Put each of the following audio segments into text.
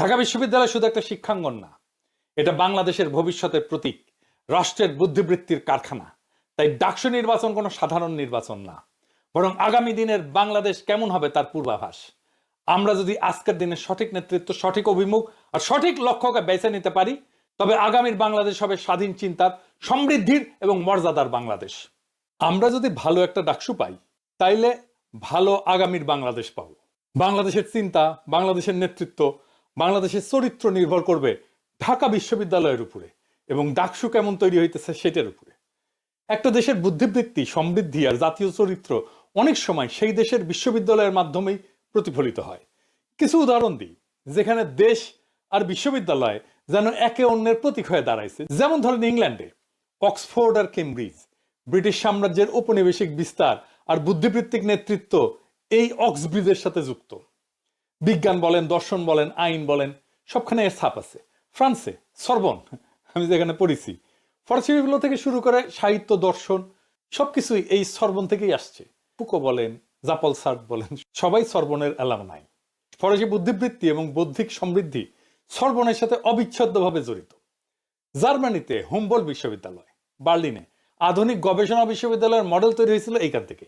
ঢাকা বিশ্ববিদ্যালয় শুধু একটা শিক্ষাঙ্গন না, এটা বাংলাদেশের ভবিষ্যতের প্রতীক, রাষ্ট্রের বুদ্ধিবৃত্তির কারখানা। তাই ডাকসু নির্বাচন কোনো সাধারণ নির্বাচন না, বরং আগামী দিনের বাংলাদেশ কেমন হবে তার পূর্বাভাস। আমরা যদি আজকের দিনের সঠিক নেতৃত্ব, সঠিক অভিমুখ আর সঠিক লক্ষ্যকে বেছে নিতে পারি, তবে আগামীর বাংলাদেশ হবে স্বাধীন, চিন্তার, সমৃদ্ধির এবং মর্যাদার বাংলাদেশ। আমরা যদি ভালো একটা ডাকসু পাই, তাইলে ভালো আগামীর বাংলাদেশ পাবো। বাংলাদেশের চিন্তা, বাংলাদেশের নেতৃত্ব বাংলাদেশের চরিত্র নির্ভর করবে ঢাকা বিশ্ববিদ্যালয়ের উপরে এবং ডাকসু কেমন তৈরি হইতেছে সেটার উপরে। একটা দেশের বুদ্ধিবৃত্তি, সমৃদ্ধি আর জাতীয় চরিত্র অনেক সময় সেই দেশের বিশ্ববিদ্যালয়ের মাধ্যমেই প্রতিফলিত হয়। কিছু উদাহরণ দিই, যেখানে দেশ আর বিশ্ববিদ্যালয় যেন একে অন্যের প্রতীক হয়ে দাঁড়াইছে। যেমন ধরেন ইংল্যান্ডে, অক্সফোর্ড আর কেমব্রিজ, ব্রিটিশ সাম্রাজ্যের ঔপনিবেশিক বিস্তার আর বুদ্ধিবৃত্তিক নেতৃত্ব এই অক্সব্রিজের সাথে যুক্ত। বিজ্ঞান বলেন, দর্শন বলেন, আইন বলেন, সবখানে এর ছাপ আছে। ফ্রান্সে, সরবন, আমি যেখানে পড়েছি। ফরাসি বিপ্লব থেকে শুরু করে সাহিত্য, দর্শন, সবকিছুই এই সরবন থেকেই আসছে। পুকো বলেন, জাপল সার্ট বলেন, সবাই সরবনের এলাম নাই ফরাসি বুদ্ধিবৃত্তি এবং বৌদ্ধিক সমৃদ্ধি সরবনের সাথে অবিচ্ছেদ্যভাবে জড়িত। জার্মানিতে হুম্বল বিশ্ববিদ্যালয়, বার্লিনে আধুনিক গবেষণা বিশ্ববিদ্যালয়ের মডেল তৈরি হয়েছিল এইখান থেকে।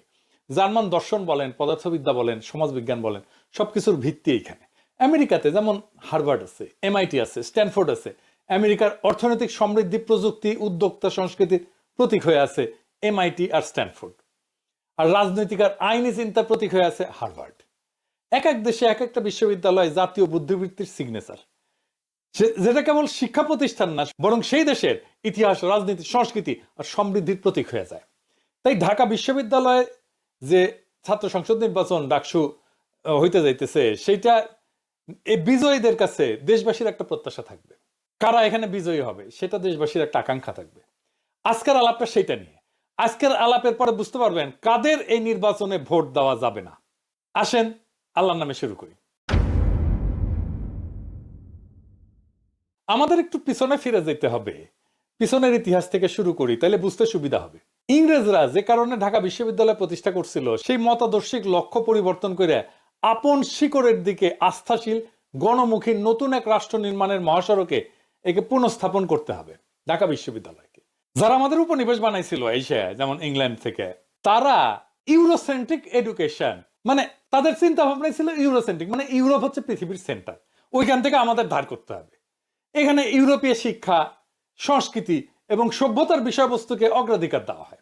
জার্মান দর্শন বলেন, পদার্থবিদ্যা বলেন, সমাজবিজ্ঞান বলেন, সবকিছুর ভিত্তি এইখানে। আমেরিকাতে যেমন হার্ভার্ড আছে, এমআইটি আছে, স্ট্যানফোর্ড আছে, আমেরিকার অর্থনৈতিক সমৃদ্ধি প্রযুক্তি, উদ্যোক্তা সংস্কৃতির প্রতীক হয়ে আছে এমআইটি আর স্ট্যানফোর্ড। আর রাজনৈতিক আর আইনি চিন্তার প্রতীক হয়ে আছে হার্ভার্ড। এক এক দেশে এক একটা বিশ্ববিদ্যালয় জাতীয় বুদ্ধিবৃত্তির সিগনেচার যেটা কেবল শিক্ষা প্রতিষ্ঠান না, বরং সেই দেশের ইতিহাস, রাজনীতি, সংস্কৃতি আর সমৃদ্ধির প্রতীক হয়ে যায়। তাই ঢাকা বিশ্ববিদ্যালয়ে যে ছাত্র সংসদ নির্বাচন ডাকসু হইতে যাইতেছে, সেইটা এই বিজয়ীদের কাছে দেশবাসীর একটা প্রত্যাশা থাকবে। কারা এখানে বিজয়ী হবে, সেটা দেশবাসীর একটা আকাঙ্ক্ষা থাকবে। আজকের আলাপটা সেটা নিয়ে। আজকের আলাপের পরে বুঝতে পারবেন কাদের এই নির্বাচনে ভোট দেওয়া যাবে না। আসেন, আল্লাহর নামে শুরু করি। আমাদের একটু পিছনে ফিরে যেতে হবে। পিছনের ইতিহাস থেকে শুরু করি তাহলে বুঝতে সুবিধা হবে। ইংরেজরা যে কারণে ঢাকা বিশ্ববিদ্যালয় প্রতিষ্ঠা করছিল, সেই মতাদর্শিক লক্ষ্য পরিবর্তন করে আপন শিকড়ের দিকে আস্থাশীল, গণমুখী নতুন এক রাষ্ট্র নির্মাণের মহাসড়কে একে পুনঃস্থাপন করতে হবে ঢাকা বিশ্ববিদ্যালয়কে। যারা আমাদের উপনিবেশ বানাইছিল এশিয়ায় যেমন ইংল্যান্ড থেকে, তারা ইউরোসেন্ট্রিক এডুকেশন মানে তাদের চিন্তা ভাবনা ছিল ইউরোসেন্ট্রিক মানে ইউরোপ হচ্ছে পৃথিবীর সেন্টার ওইখান থেকে আমাদের ধার করতে হবে। এখানে ইউরোপীয় শিক্ষা, সংস্কৃতি এবং সভ্যতার বিষয়বস্তুকে অগ্রাধিকার দেওয়া হয়।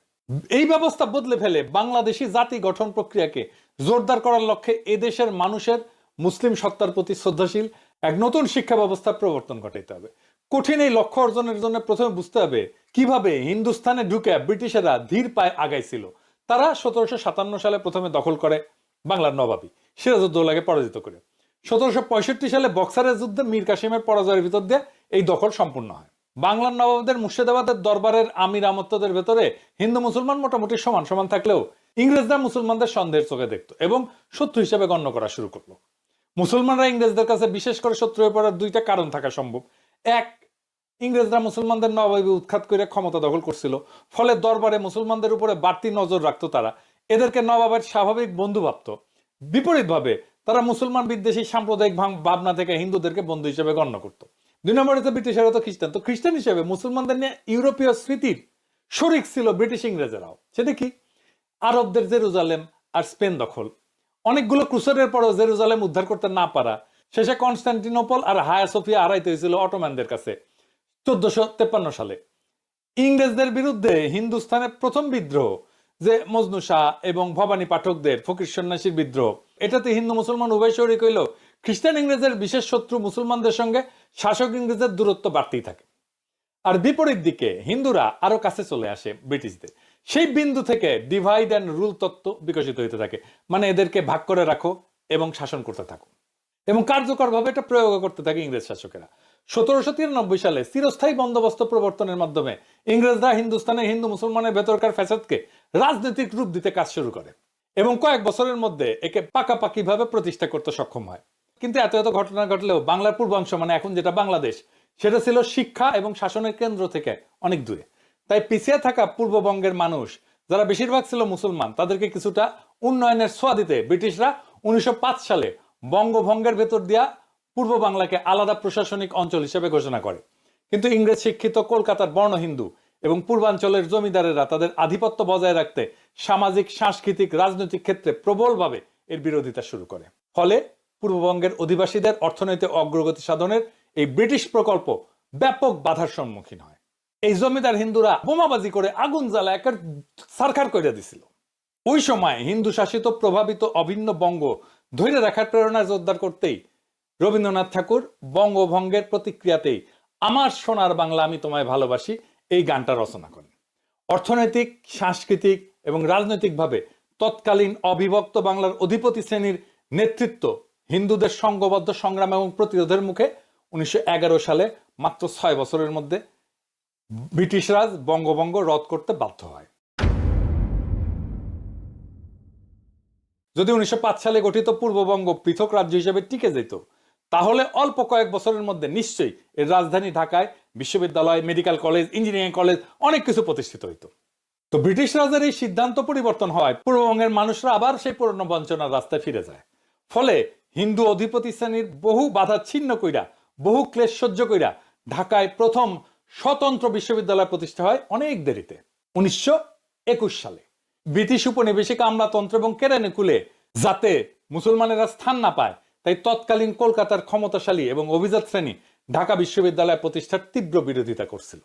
এই ব্যবস্থা বদলে ফেলে বাংলাদেশি জাতি গঠন প্রক্রিয়াকে জোরদার করার লক্ষ্যে এদেশের মানুষের মুসলিম সত্তার প্রতি শ্রদ্ধাশীল এক নতুন শিক্ষা ব্যবস্থার প্রবর্তন ঘটাইতে হবে। কঠিন এই লক্ষ্য অর্জনের জন্য প্রথমে বুঝতে হবে কীভাবে হিন্দুস্থানে ঢুকে ব্রিটিশেরা ধীর পায়ে আগাইছিল। তারা সতেরোশো সাতান্ন সালে প্রথমে দখল করে বাংলার নবাবী সিরাজউদ্দৌলাকে পরাজিত করে। সতেরোশো পঁয়ষট্টি সালে বক্সারের যুদ্ধে মীর কাসিমের পরাজয়ের ভিতর দিয়ে এই দখল সম্পূর্ণ হয়। বাংলার নবাবদের মুর্শিদাবাদের দরবারের আমির আমত্তদের ভেতরে হিন্দু মুসলমান মোটামুটি সমান সমান থাকলেও ইংরেজরা মুসলমানদের সন্দেহের চোখে দেখতো এবং শত্রু হিসেবে গণ্য করা শুরু করল। মুসলমানরা ইংরেজদের কাছে বিশেষ করে শত্রু হয়ে পড়ার দুইটা কারণ থাকা সম্ভব। এক, ইংরেজরা মুসলমানদের নবাবী উৎখাত করে ক্ষমতা দখল করছিল, ফলে দরবারে মুসলমানদের উপরে বাড়তি নজর রাখতো তারা। এদেরকে নবাবের স্বাভাবিক বন্ধু ভাবত। বিপরীতভাবে তারা মুসলমান বিদ্বেষী সাম্প্রদায়িক ভাবনা থেকে হিন্দুদেরকে বন্ধু হিসেবে গণ্য করত। দুই নম্বরে তো ব্রিটিশেরা তো খ্রিস্টান। তো খ্রিস্টান হিসেবে মুসলমানদের নিয়ে ইউরোপীয় স্মৃতির শরিক ছিল ব্রিটিশ ইংরেজেরাও। সেটা কি? আরবদের জেরুজালেম আর স্পেন দখল। অনেকগুলো ক্রুসেডের পরও জেরুজালেম উদ্ধার করতে না পারা। শেষে কনস্টান্টিনোপল আর হায়া সোফিয়া হারাইতে হয়েছিল অটোম্যানদের কাছে চোদ্দশো তেপ্পান্ন সালে। ইংরেজদের বিরুদ্ধে হিন্দুস্তানের প্রথম বিদ্রোহ, যে মজনু শাহ এবং ভবানী পাঠকদের ফকির সন্ন্যাসীর বিদ্রোহ। এটাতে হিন্দু মুসলমান উভয় শরিক হইল। খ্রিস্টান ইংরেজের বিশেষ শত্রু মুসলমানদের সঙ্গে শাসক ইংরেজের দূরত্ব বাড়তেই থাকে। আর বিপরীত দিকে হিন্দুরা আরও কাছে চলে আসে ব্রিটিশদের। সেই বিন্দু থেকে ডিভাইড অ্যান্ড রুল তত্ত্ব বিকশিত হতে থাকে। মানে এদেরকে ভাগ করে রাখো এবং শাসন করতে থাকো। এবং কার্যকরভাবে এটা প্রয়োগ করতে থাকে ইংরেজ শাসকেরা। সতেরোশো তিরানব্বই সালে চিরস্থায়ী বন্দোবস্ত প্রবর্তনের মাধ্যমে ইংরেজরা হিন্দুস্তানের হিন্দু মুসলমানের ভেতরকার ফ্যাসাদকে রাজনৈতিক রূপ দিতে কাজ শুরু করে। এবং কয়েক বছরের মধ্যে একে পাকাপাকি ভাবে প্রতিষ্ঠা করতে সক্ষম হয়। কিন্তু এত এত ঘটনা ঘটলেও বাংলার পূর্বাংশ মানে এখন যেটা বাংলাদেশ, সেটা ছিল শিক্ষা এবং শাসনের কেন্দ্র থেকে অনেক দূরে। তাই পিছিয়ে থাকা পূর্ববঙ্গের মানুষ, যারা বেশিরভাগ ছিল মুসলমান, তাদেরকে কিছুটা উন্নয়নের ছোঁয়া দিতে ব্রিটিশরা উনিশশো সালে বঙ্গভঙ্গের ভেতর দিয়া পূর্ব বাংলাকে আলাদা প্রশাসনিক অঞ্চল হিসেবে ঘোষণা করে। কিন্তু ইংরেজ শিক্ষিত কলকাতার বর্ণ হিন্দু এবং পূর্বাঞ্চলের জমিদারেরা তাদের আধিপত্য বজায় রাখতে সামাজিক, সাংস্কৃতিক, রাজনৈতিক ক্ষেত্রে প্রবলভাবে এর বিরোধিতা শুরু করে। ফলে পূর্ববঙ্গের অধিবাসীদের অর্থনৈতিক অগ্রগতি সাধনের এই ব্রিটিশ প্রকল্প ব্যাপক বাধার সম্মুখীন হয়। এই জমিদার হিন্দুরা বোমাবাজি করে আগুন জ্বালা একের সারখার করে দিছিল। ওই সময় হিন্দু শাসিত প্রভাবিত অভিন্ন বঙ্গ ধৈর্য রাখার প্রেরণা জোরদার করতেই রবীন্দ্রনাথ ঠাকুর বঙ্গভঙ্গের প্রতিক্রিয়াতেই আমার সোনার বাংলা, আমি তোমায় ভালোবাসি এই গানটা রচনা করেন। অর্থনৈতিক, সাংস্কৃতিক এবং রাজনৈতিকভাবে তৎকালীন অবিভক্ত বাংলার অধিপতি শ্রেণির নেতৃত্ব হিন্দুদের সংঘবদ্ধ সংগ্রাম এবং প্রতিরোধের মুখে উনিশশো এগারো সালে মাত্র ছয় বছরের মধ্যে ব্রিটিশ রাজ বঙ্গভঙ্গ রদ করতে বাধ্য হয়। যদি উনিশশো পাঁচ সালে গঠিত পূর্ববঙ্গ পৃথক রাজ্য হিসেবে টিকে যেত, তাহলে অল্প কয়েক বছরের মধ্যে নিশ্চয়ই এর রাজধানী ঢাকায় বিশ্ববিদ্যালয়, মেডিকেল কলেজ, ইঞ্জিনিয়ারিং কলেজ অনেক কিছু প্রতিষ্ঠিত হইতো। তো ব্রিটিশ রাজের এই সিদ্ধান্ত পরিবর্তন হওয়ায় পূর্ববঙ্গের মানুষরা আবার সেই পুরনো বঞ্চনার রাস্তায় ফিরে যায়। ফলে হিন্দু অধিপতি শ্রেণির বহু বাধা ছিন্ন কইরা, বহু ক্লেশ সহ্য কইরা ঢাকায় প্রথম স্বতন্ত্র বিশ্ববিদ্যালয় প্রতিষ্ঠা হয় অনেক দেরিতে। উনিশশো একুশ সালে। ব্রিটিশ উপনিবেশিক আমলাতন্ত্র এবং কেরানিকুলে যাতে মুসলমানেরা স্থান না পায়, তাই তৎকালীন কলকাতার ক্ষমতাশালী এবং অভিজাত শ্রেণি ঢাকা বিশ্ববিদ্যালয় প্রতিষ্ঠার তীব্র বিরোধিতা করছিল।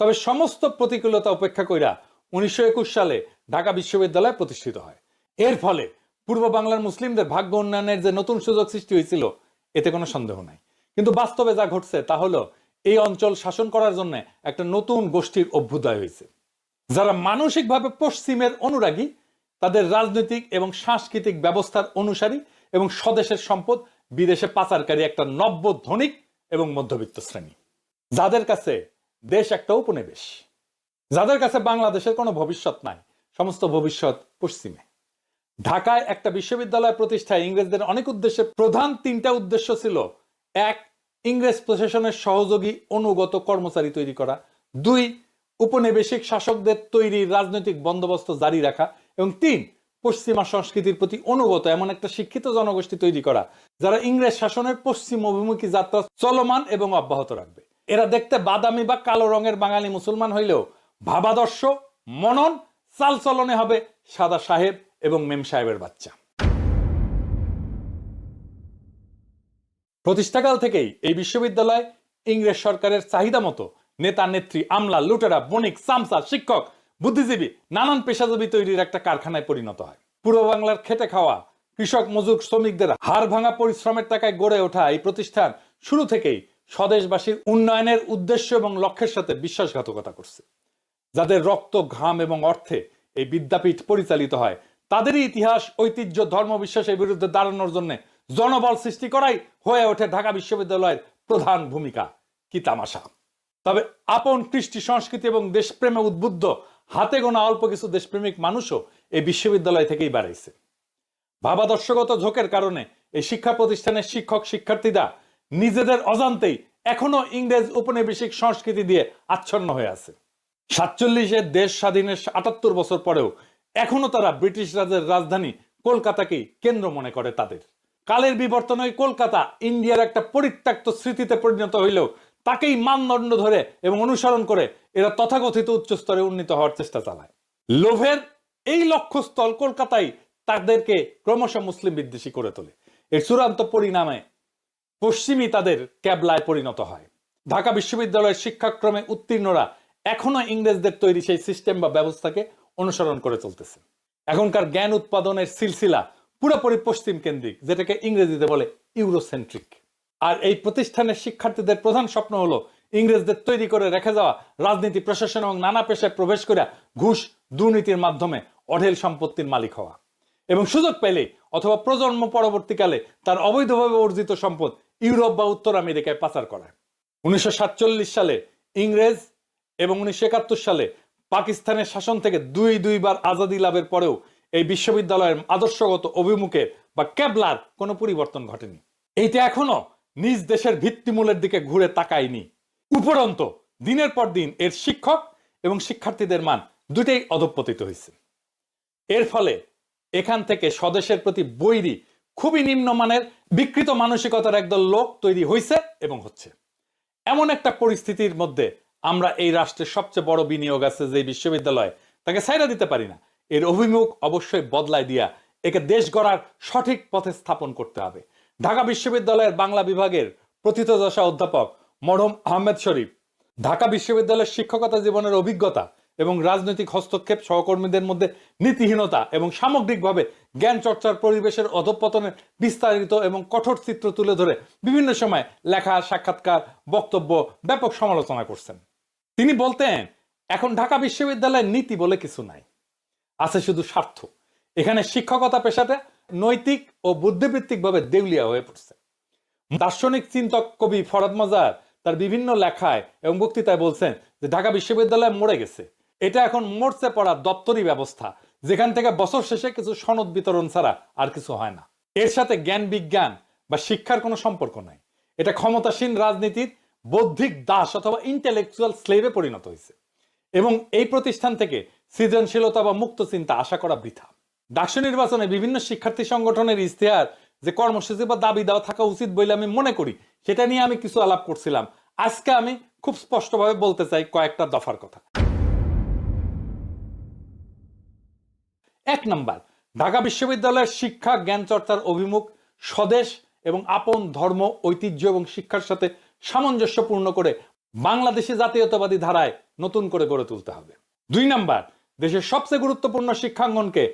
তবে সমস্ত প্রতিকূলতা উপেক্ষা কইরা উনিশশো একুশ সালে ঢাকা বিশ্ববিদ্যালয় প্রতিষ্ঠিত হয়। এর ফলে পূর্ব বাংলার মুসলিমদের ভাগ্য উন্নয়নের যে নতুন সুযোগ সৃষ্টি হয়েছিল, এতে কোনো সন্দেহ নাই। কিন্তু বাস্তবে যা ঘটছে তা হলো, এই অঞ্চল শাসন করার জন্য একটা নতুন গোষ্ঠীর অভ্যুদয় হয়েছে। যারা মানসিকভাবে পশ্চিমের অনুরাগী, তাদের রাজনৈতিক এবং সাংস্কৃতিক ব্যবস্থার অনুসারী এবং স্বদেশের সম্পদ বিদেশে পাচারকারী একটা নব্য ধনিক এবং মধ্যবিত্ত শ্রেণি। যাদের কাছে দেশ একটা উপনিবেশ, যাদের কাছে বাংলাদেশের কোনো ভবিষ্যৎ নাই, সমস্ত ভবিষ্যৎ পশ্চিমে। ঢাকায় একটা বিশ্ববিদ্যালয় প্রতিষ্ঠায় ইংরেজদের অনেক উদ্দেশ্যে প্রধান তিনটা উদ্দেশ্য ছিল। এক, ইংরেজ প্রশাসনের সহযোগী অনুগত কর্মচারী তৈরি করা। দুই, উপনিবেশিক শাসকদের তৈরি রাজনৈতিক বন্দোবস্ত জারি রাখা। এবং তিন, পশ্চিমা সংস্কৃতির প্রতি অনুগত এমন একটা শিক্ষিত জনগোষ্ঠী তৈরি করা, যারা ইংরেজ শাসনের পশ্চিম অভিমুখী যাত্রা চলমান এবং অব্যাহত রাখবে। এরা দেখতে বাদামি বা কালো রঙের বাঙালি মুসলমান হইলেও ভাবাদর্শ, মনন, চালচলনে হবে সাদা সাহেব। এবং মেম সাহেবের বাচ্চা। প্রতিষ্ঠাকাল থেকেই এই বিশ্ববিদ্যালয় ইংরেজ সরকারের চাহিদা মতো নেতা, নেত্রী, আমলা, লুটেরা, বণিক, সামসা, শিক্ষক, বুদ্ধিজীবী, নানান পেশাজীবী তৈরির একটা কারখানায় পরিণত হয়। পূর্ব বাংলার খেটে খাওয়া কৃষক, মজুর, শ্রমিকদের হাড় ভাঙা পরিশ্রমের টাকায় গড়ে ওঠা এই প্রতিষ্ঠান শুরু থেকেই স্বদেশবাসীর উন্নয়নের উদ্দেশ্য এবং লক্ষ্যের সাথে বিশ্বাসঘাতকতা করছে। যাদের রক্ত, ঘাম এবং অর্থে এই বিদ্যাপীঠ পরিচালিত হয় তাদেরই ইতিহাস, ঐতিহ্য, ধর্ম, বিশ্বাসের বিরুদ্ধে দাঁড়ানোর জন্য জনবল সৃষ্টি করাই হয়ে ওঠে ঢাকা বিশ্ববিদ্যালয়ের প্রধান ভূমিকা। কি তামাশা। তবে আপন কৃষ্টি সংস্কৃতি এবং দেশপ্রেমে উদ্বুদ্ধ, হাতে গোনা অল্প কিছু দেশপ্রেমিক মানুষও এই বিশ্ববিদ্যালয় থেকেই বাড়াইছে। ভাবাদর্শগত ঝোঁকের কারণে এই শিক্ষা প্রতিষ্ঠানের শিক্ষক শিক্ষার্থীরা নিজেদের অজান্তেই এখনও ইংরেজ উপনিবেশিক সংস্কৃতি দিয়ে আচ্ছন্ন হয়ে আছে। সাতচল্লিশে দেশ স্বাধীনের আটাত্তর বছর পরেও এখনও তারা ব্রিটিশ রাজের রাজধানী কলকাতাকেই কেন্দ্র মনে করে তাদের। কালের বিবর্তনে কলকাতা ইন্ডিয়ার একটা পরিত্যক্ত স্মৃতিতে পরিণত হইলেও তাকেই মানদণ্ড ধরে এবং অনুসরণ করে এরা তথাকথিত উচ্চস্তরে উন্নীত হওয়ার চেষ্টা চালায়। লোভের এই লক্ষ্যস্থল কলকাতায় তাদেরকে ক্রমশ মুসলিম বিদ্বেষী করে তোলে। এর চূড়ান্ত পরিণামে পশ্চিমী তাদের ক্যাবলায় পরিণত হয়। ঢাকা বিশ্ববিদ্যালয়ের শিক্ষাক্রমে উত্তীর্ণরা এখনও ইংরেজদের তৈরি সেই সিস্টেম বা ব্যবস্থাকে অনুসরণ করে চলতেছে। এখনকার জ্ঞান উৎপাদনের সিলসিলা পুরোপুরি পশ্চিম কেন্দ্রিক, যেটাকে ইংরেজিতে বলে ইউরোসেন্ট্রিক আর এই প্রতিষ্ঠানের শিক্ষার্থীদের প্রধান স্বপ্ন হলো ইংরেজদের তৈরি করে রেখে যাওয়া রাজনীতি, প্রশাসন এবং নানা পেশায় প্রবেশ করে ঘুষ, দুর্নীতির মাধ্যমে অঢেল সম্পত্তির মালিক হওয়া। এবং সুযোগ পেলে অথবা প্রজন্ম পরবর্তীকালে তার অবৈধভাবে অর্জিত সম্পদ ইউরোপ বা উত্তর আমেরিকায় পাচার করা উনিশশো সাতচল্লিশ সালে ইংরেজ এবং উনিশশো একাত্তর সালে পাকিস্তানের শাসন থেকে দুই দুইবার আজাদি লাভের পরেও এই বিশ্ববিদ্যালয়ের আদর্শগত অভিমুখের বা ক্যাবলার কোনো পরিবর্তন ঘটেনি। এইটা এখনও নিজ দেশের ভিত্তিমূলের দিকে ঘুরে তাকায়নি। উপরন্ত দিনের পর দিন এর শিক্ষক এবং শিক্ষার্থীদের মান দুটেই অধপতিত হয়েছে। এর ফলে এখান থেকে স্বদেশের প্রতি বৈরী, খুবই নিম্নমানের, বিকৃত মানসিকতার একদল লোক তৈরি হয়েছে এবং হচ্ছে। এমন একটা পরিস্থিতির মধ্যে আমরা এই রাষ্ট্রের সবচেয়ে বড় বিনিয়োগ আছে যে বিশ্ববিদ্যালয়, তাকে সাইরা দিতে পারি না। এর অভিমুখ অবশ্যই বদলায় দিয়া একে দেশ গড়ার সঠিক পথে স্থাপন করতে হবে। ঢাকা বিশ্ববিদ্যালয়ের বাংলা বিভাগের প্রথিতযশা অধ্যাপক মরহম আহমেদ শরীফ, ঢাকা বিশ্ববিদ্যালয়ের শিক্ষকতা জীবনের অভিজ্ঞতা এবং রাজনৈতিক হস্তক্ষেপ সহকর্মীদের মধ্যে নীতিহীনতা এবং সামগ্রিকভাবে জ্ঞান চর্চার পরিবেশের অধঃপতনের বিস্তারিত এবং কঠোর চিত্র তুলে ধরে বিভিন্ন সময় লেখা, সাক্ষাৎকার, বক্তব্য ব্যাপক সমালোচনা করছেন। তিনি বলতেন, এখন ঢাকা বিশ্ববিদ্যালয়ের নীতি বলে কিছু নাই। আছে শুধু স্বার্থ। এখানে শিক্ষকতা পেশাটা নৈতিক ও বুদ্ধিবৃত্তিকভাবে দেউলিয়া হয়ে পড়ছে। দার্শনিক চিন্তক কবি ফরাদ মজার তার বিভিন্ন লেখায় এবং বক্তৃতায় বলছেন যে, ঢাকা বিশ্ববিদ্যালয় মরে গেছে। এটা এখন মরছে পড়া দপ্তরি ব্যবস্থা। যেখান থেকে বছর শেষে কিছু সনদ বিতরণ ছাড়া আর কিছু হয় না। এর সাথে জ্ঞান বিজ্ঞান বা শিক্ষার কোনো সম্পর্ক নাই। এটা ক্ষমতাসীন রাজনীতির বৌদ্ধিক দাস অথবা ইন্টেলেকচুয়াল স্লেভে পরিণত হয়েছে। এবং এই প্রতিষ্ঠান থেকে সৃজনশীলতা বা মুক্ত চিন্তা আশা করা বৃথা। ডাকসু নির্বাচনে বিভিন্ন শিক্ষার্থী সংগঠনের ইশতেহার যে কর্মসূচি বা দাবি দেওয়া থাকা উচিত বলে আমি মনে করি, সেটা নিয়ে আমি কিছু আলাপ করছিলাম। আজকে আমি খুব স্পষ্টভাবে বলতে চাই কয়েকটা দফার কথা। এক নম্বর, ঢাকা বিশ্ববিদ্যালয়ের শিক্ষা জ্ঞান চর্চার অভিমুখ স্বদেশ এবং আপন ধর্ম, ঐতিহ্য এবং শিক্ষার সাথে সামঞ্জস্যপূর্ণ করে বাংলাদেশি জাতীয়তাবাদী ধারায় নতুন করে গড়ে তুলতে হবে। দুই নাম্বার, দেশের সবচেয়ে গুরুত্বপূর্ণ শিক্ষাঙ্গনকে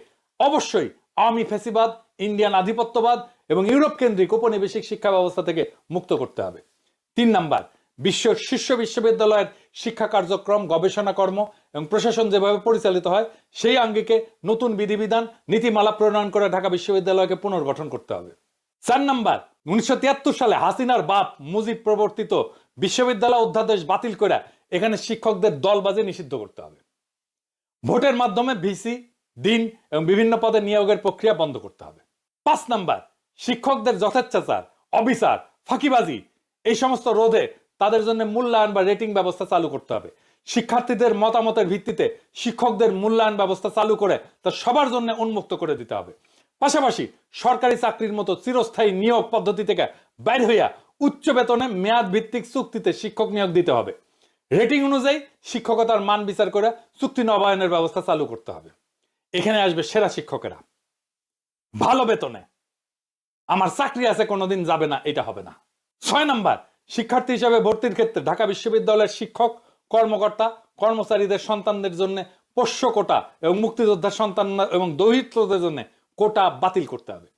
অবশ্যই আওয়ামী ফেসিবাদ, ইন্ডিয়ান আধিপত্যবাদ এবং ইউরোপ কেন্দ্রিক উপনিবেশিক শিক্ষা ব্যবস্থা থেকে মুক্ত করতে হবে। তিন নাম্বার বিশ্বের শীর্ষ বিশ্ববিদ্যালয়ের শিক্ষা কার্যক্রম, গবেষণা কর্ম এবং প্রশাসন যেভাবে পরিচালিত হয়, সেই আঙ্গিকে নতুন বিধিবিধান, নীতিমালা প্রণয়ন করে ঢাকা বিশ্ববিদ্যালয়কে পুনর্গঠন করতে হবে। চার নাম্বার উনিশশো সালে হাসিনার বাপ মুজিব প্রবর্তিত বিশ্ববিদ্যালয় অধ্যাদেশ বাতিল করে এখানে শিক্ষকদের দলবাজি নিষিদ্ধ করতে হবে। ভোটের মাধ্যমে ভিসি দিন এবং বিভিন্ন পদে নিয়োগের প্রক্রিয়া বন্ধ করতে হবে। পাঁচ নাম্বার, শিক্ষকদের যথেচ্ছাচার, অবিচার, ফাঁকিবাজি, এই সমস্ত রোধে তাদের জন্য মূল্যায়ন বা রেটিং ব্যবস্থা চালু করতে হবে। শিক্ষার্থীদের মতামতের ভিত্তিতে শিক্ষকদের মূল্যায়ন ব্যবস্থা চালু করে তা সবার জন্য উন্মুক্ত করে দিতে হবে। পাশাপাশি সরকারি চাকরির মতো চিরস্থায়ী নিয়োগ পদ্ধতি থেকে বাইর হইয়া উচ্চ বেতনে মেয়াদ ভিত্তিক চুক্তিতে শিক্ষক নিয়োগ দিতে হবে। রেটিং অনুযায়ী শিক্ষকতার মান বিচার করে চুক্তি নবায়নের ব্যবস্থা চালু করতে হবে। এখানে আসবে সেরা শিক্ষকেরা। ভালো বেতনে। আমার চাকরি আছে, কোনোদিন যাবে না, এটা হবে না। ছয় নাম্বার, শিক্ষার্থী হিসাবে ভর্তির ক্ষেত্রে ঢাকা বিশ্ববিদ্যালয়ের শিক্ষক, কর্মকর্তা, কর্মচারীদের সন্তানদের জন্য পোষ্য কোটা এবং মুক্তিযোদ্ধার সন্তান এবং দরিদ্রদের জন্য কোটা বাতিল করতে হবে।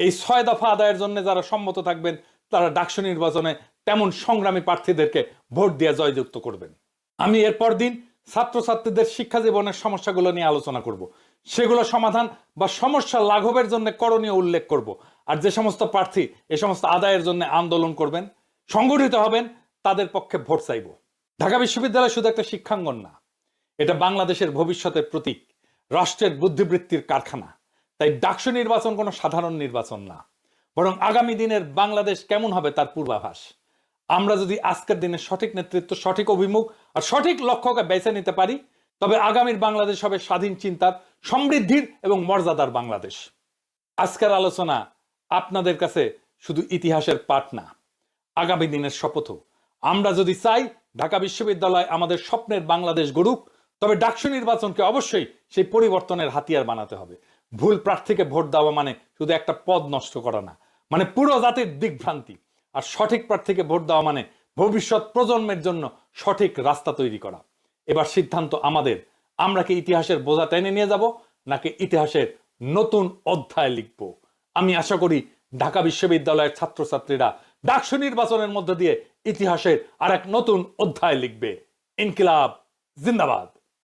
এই ছয় দফা আদায়ের জন্য যারা সম্মত থাকবেন, তারা ডাকসু নির্বাচনে তেমন সংগ্রামী প্রার্থীদেরকে ভোট দিয়ে জয়যুক্ত করবেন। আমি এরপর দিন ছাত্রছাত্রীদের শিক্ষা জীবনের সমস্যাগুলো নিয়ে আলোচনা করব। সেগুলো সমাধান বা সমস্যা লাঘবের জন্য করণীয় উল্লেখ করব। আর যে সমস্ত প্রার্থী এ সমস্ত আদায়ের জন্য আন্দোলন করবেন, সংগঠিত হবেন, তাদের পক্ষে ভোট চাইব। ঢাকা বিশ্ববিদ্যালয় শুধু একটা শিক্ষাঙ্গন না, এটা বাংলাদেশের ভবিষ্যতের প্রতীক, রাষ্ট্রের বুদ্ধিবৃত্তির কারখানা। তাই ডাকসু নির্বাচন কোনো সাধারণ নির্বাচন না। বরং আগামী দিনের বাংলাদেশ কেমন হবে তার পূর্বাভাস? আমরা যদি আজকের দিনে সঠিক নেতৃত্ব, সঠিক অভিমুখ আর সঠিক লক্ষ্যকে বেছে নিতে পারি, তবে আগামীর বাংলাদেশ হবে স্বাধীন, চিন্তার, সমৃদ্ধির এবং মর্যাদার বাংলাদেশ। আজকের আলোচনা আপনাদের কাছে শুধু ইতিহাসের পাঠ না, আগামী দিনের শপথও। আমরা যদি চাই ঢাকা বিশ্ববিদ্যালয় আমাদের স্বপ্নের বাংলাদেশ গড়ুক, তবে ডাকসু নির্বাচনকে অবশ্যই সেই পরিবর্তনের হাতিয়ার বানাতে হবে। ভুল প্রার্থীকে ভোট দেওয়া মানে শুধু একটা পদ নষ্ট করা না মানে পুরো জাতির দিকভ্রান্তি। আর সঠিক প্রার্থীকে ভোট দেওয়া মানে ভবিষ্যৎ প্রজন্মের জন্য সঠিক রাস্তা তৈরি করা। এবার সিদ্ধান্ত আমাদের। আমরা কি ইতিহাসের বোঝা টেনে নিয়ে যাব, নাকি ইতিহাসের নতুন অধ্যায় লিখব? আমি আশা করি ঢাকা বিশ্ববিদ্যালয়ের ছাত্রছাত্রীরা ডাকসু নির্বাচনের মধ্য দিয়ে ইতিহাসের আর এক নতুন অধ্যায় লিখবে। ইনকিলাব, জিন্দাবাদ।